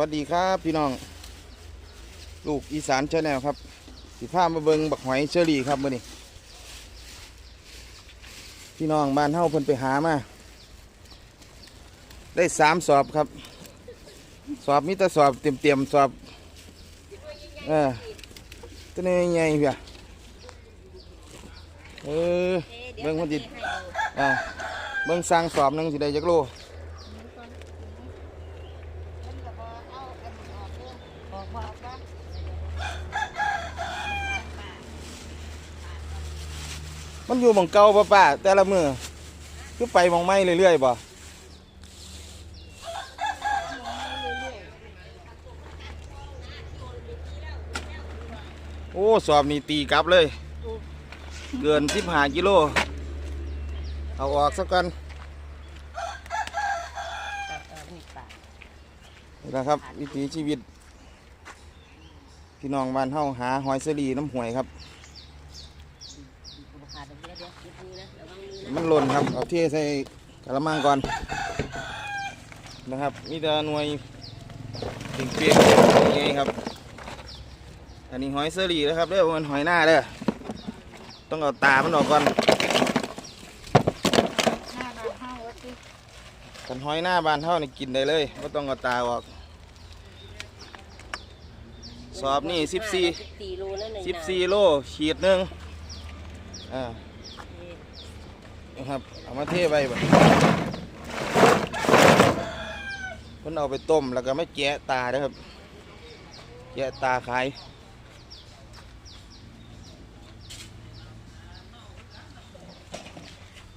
วัสดีครับพี่น้อง ลูกอีสานชาแนลครับสิพามาเบิงบักหอยเชอรี่ครับมื่อนี้พี่น้องบ้านเฮาเพิ่นไปหามา ได้สามสอบครับ สอบมิตรสอบเตรียมเตรียมสอบ เออตัวนี้ใหญ่เพียเออเบิงมันจิตอ่าเบิงสร้างสอบหนึงสิได้จักโล มันอยู่หมองเก่าป่ะป้าแต่ละมือคือไปหมองไม่เรื่อยๆป่ะโอ้ สอบนี่ตีกลับเลย เกินสิบห้ากิโล เอาออกสักกันนี่นะครับ วิถีชีวิต พี่น้องบ้านเฮาหาหอยเสรีน้ำห่วยครับ มันหล่นครับเอาเทใส่กระมังก่อนนะครับมีแต่หน่วยติ่งเปียกๆนี่ครับ อันนี้หอยเสรีนะครับเด้อมันหอยหน้าเด้อต้องเอาตามันออกก่อนหน้าบ้านเฮาว่าสิกันหอยหน้าบานเท่านี่กินได้เลยไม่ต้องเอาตาออก สอบนี่สิบสี่สี่โลนั่นหนึ่งสิบสี่โลขีดหนึ่งอ่านะครับเอามาเทไปแบบเพิ่นเอาไปต้มแล้วก็ไม่แกะตานะครับ แกะตาขาย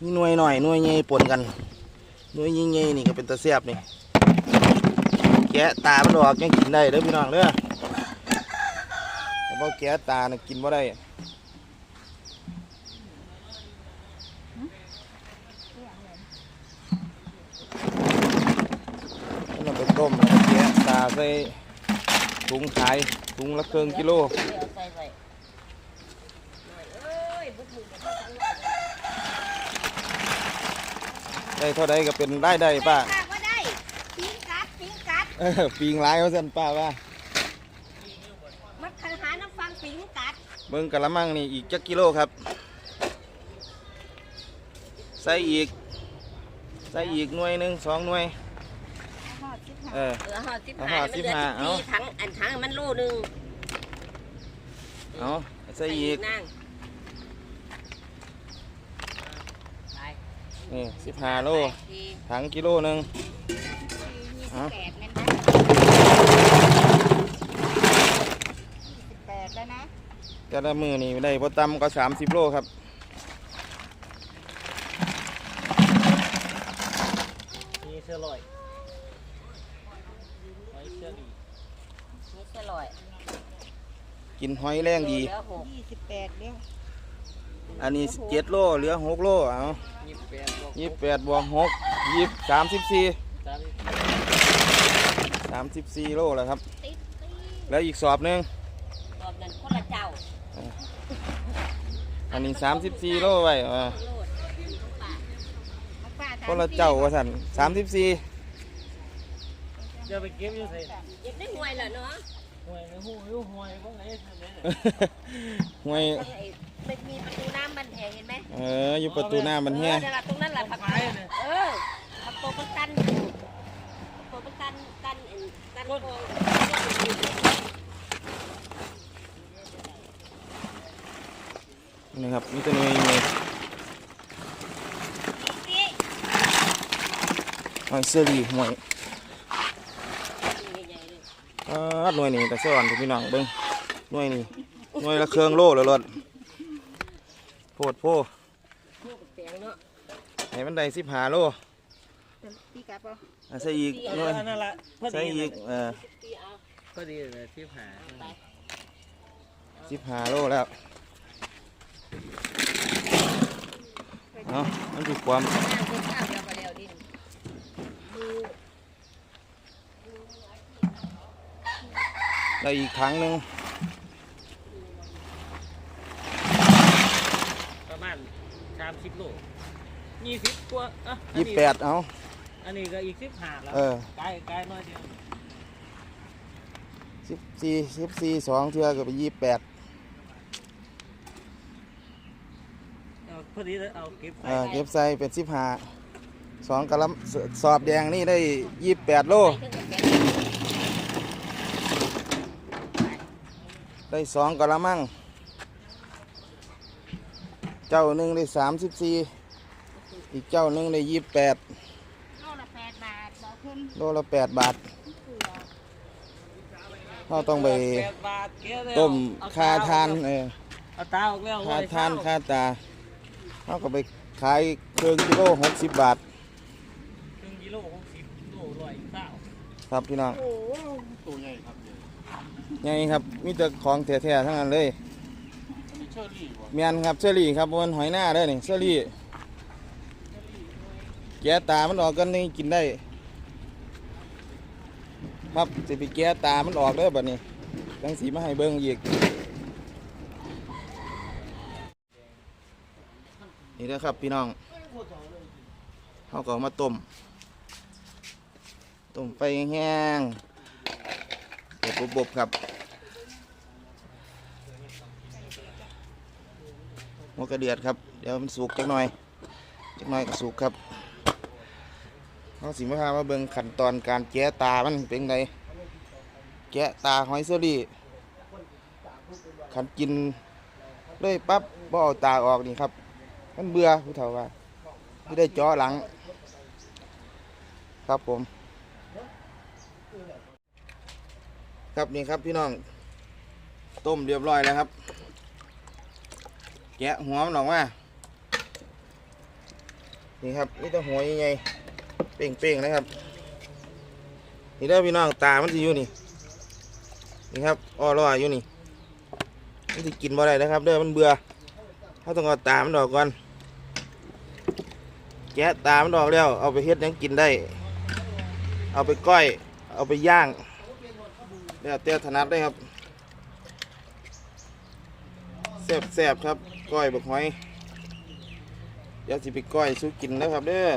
มีหน่วยหน่อยหน่วยใหญ่ปนกันหน่วยใหญ่ๆนี่ก็เป็นตะเสียบนี่แกะตามันออกยังกินได้เด้อพี่น้องเด้อ แต่พอแกะตาน่ะกินบ่ได้มันเอาไปต้มแล้วก็แกะตาใส่ถุงขายถุงละครึ่งกิโลเดี๋ยวใส่ไว้หน่อยเอ้ยบุกบุกกับเขาทั้งวันได้เท่าใดก็เป็นได้ได้ป้าป้าก็ได้ปิ้งกัดปิ้งกัด เออปีงหลายเขาสั่นป้าว่า มันคันหาน้ำฟังปิ้งกัด เบิ่งกะละมังนี่อีกจักกิโลครับ ใส่อีก ใส่อีกหน่วยหนึ่งสองหน่วยหอดสิบห้าเออ เหลือห่อสิบเอาห้าห่อมันเหลือสิบห้าสิบเอา สี่ถังอันถังมันโลหนึ่งเอาใส่อีกนั่งไปนี่สิบห้าโลทีถังกิโลหนึ่งยี่สิเอาบแปดแม่นไหมยี่สิบแปดแล้วนะ แต่ละมือนี่ได้พอต่ำก็สามสิบโลครับมีเสื้อลอยหอยเสื้อดีนี่เสลอยกินหอยแรงดี เหลือหกยี่สิบแปดเดียวอันนี้เจ็ดโลเหลือหกโลเอายี่สิบแปดบวกยี่สิบแปดบวกหกยี่สิบสามสิบสี่สามสามสิบสี่โลแล้วครับติ๊ดติ๊ดแล้วอีกสอบหนึ่งรอบนั้นคนละเจ้า อันนี้สามสิบสี่โลไว้อ่าโลดเอาป้าคนละเจ้าว่าสันสามสิบสี่จะไปเก็บอยู่ใส่เก็บได้หน่วยเหรอเนาะหวยในหูอยู่หวยพวกไหนทำไมเนี่ยห่วยไอ้มันมีประตูน้ำมันแหเห็นไหมเออ อยู่ประตูหน้ามันเฮียออนั่นล่ะตรงนั้นแหละผักขายเลยเออผักโตมันกันอยู่ผักโตมันกันกันไอ้กันโค งนี่ครับมีแตัวหน่วยหน่วยหอยเซอรี่หวยใหญ่ๆเลยอ่าหน่วยนี้แต่เสียอ่อนพี่น้องเบิ้งหน่วยนี้หน่วยละเครื่องโลแล้วรถโพดโพพวกแปลงเนาะให้มันได้สิบห้าโลพี่กลับเอาอะใส่อีกหน่วยนั่นแหละพอใส่ดีอีกเออตีเอาพอดีเลยที่หาสิบห้าโลแล้ว เอามันถูกความน้ำเพิ่มข้าวเดียวก็แล้วดินได้อีกครั้งหนึ่งประมาณสามสิบโลยี่สิบกว่าอะอันยี่นี้แปดเอาอันนี้ก็อีกสิบห้าแล้วเออใกล้ใกล้น้อยเดียวสิบสี่สิบสี่สองเทือก็ไปยี่แปด เอา พอดีเลยเอาเก็บใส่อ่าเก็บใส่เป็นสิบห้าสองกะละสสอบแดงนี่ได้ยี่แปดโลไปถึงกับแกได้สองกะละมัง เจ้าหนึ่งได้สามสิบสี่อีกเจ้าหนึ่งได้ยี่แปดโลละแปดบาทบอกคุณโลละแปดบาทเราต้องไปแปดบาทเก็บแล้วต้มเอคาทานเออเอาตาออกแล้วคาร้อยทานเศร้คาตา เราก็ไปขายเครื่องกิโลหกสิบบาท ครึ่งกิโลหกสิบโลร้อยเศร้าครับพี่น้องโอ้ตัวใหญ่ครับเนี่ยไงครับมีแต่ของแท้ๆทั้งนั้นเลย อันนี้เชอรี่วะเมียนครับเชอรี่ครับบนหอยหน้าเด้อนี่เชอรี่แกะตามันออกกันนี่กินได้ครับสิไปแกะตามันออกเด้อบัดนี้จังสีมาให้เบิ่งอีก นี่เด้อครับพี่น้องเขาก็เอามาต้ม ต้มไฟแห้งๆเดือดบบครับหัวกระเดือดครับ เดี๋ยวมันสุกจักหน่อยจักหน่อยก็สุกครับเขาสิมาพามาเบิ่งขั้นตอนการแกะตามันเป็นไงแกะตาหอยเซอรี่ขันกินเลยปั๊บบ่เอาตาออกนี่ครับ มันเบื่อผู้เฒ่าว่าไม่ได้จาะหลัง ครับผม ครับนี่ครับพี่น้อง ต้มเรียบร้อยแล้วครับ แกะหัวมันออกมานี่ครับนี่ต้องหัวใหญ่ๆเป้งๆนะครับ นี่เด้อพี่น้องตามันจะอยู่นี่ นี่ครับอ้อรออยู่นี่มันจะกินบ่ได้นะครับ เด้อมันเบื่อเขาต้องเอาตามันออกก่อน แกะตามันออกแล้ว เอาไปเฮ็ดยังกินได้ เอาไปก้อย เอาไปย่างแล้วแต่ถนัดได้ครับแซบแซ่บๆครับ ก้อยบักหอยเดี๋ยวสิไปก้อยสู้กินนะครับเด้อ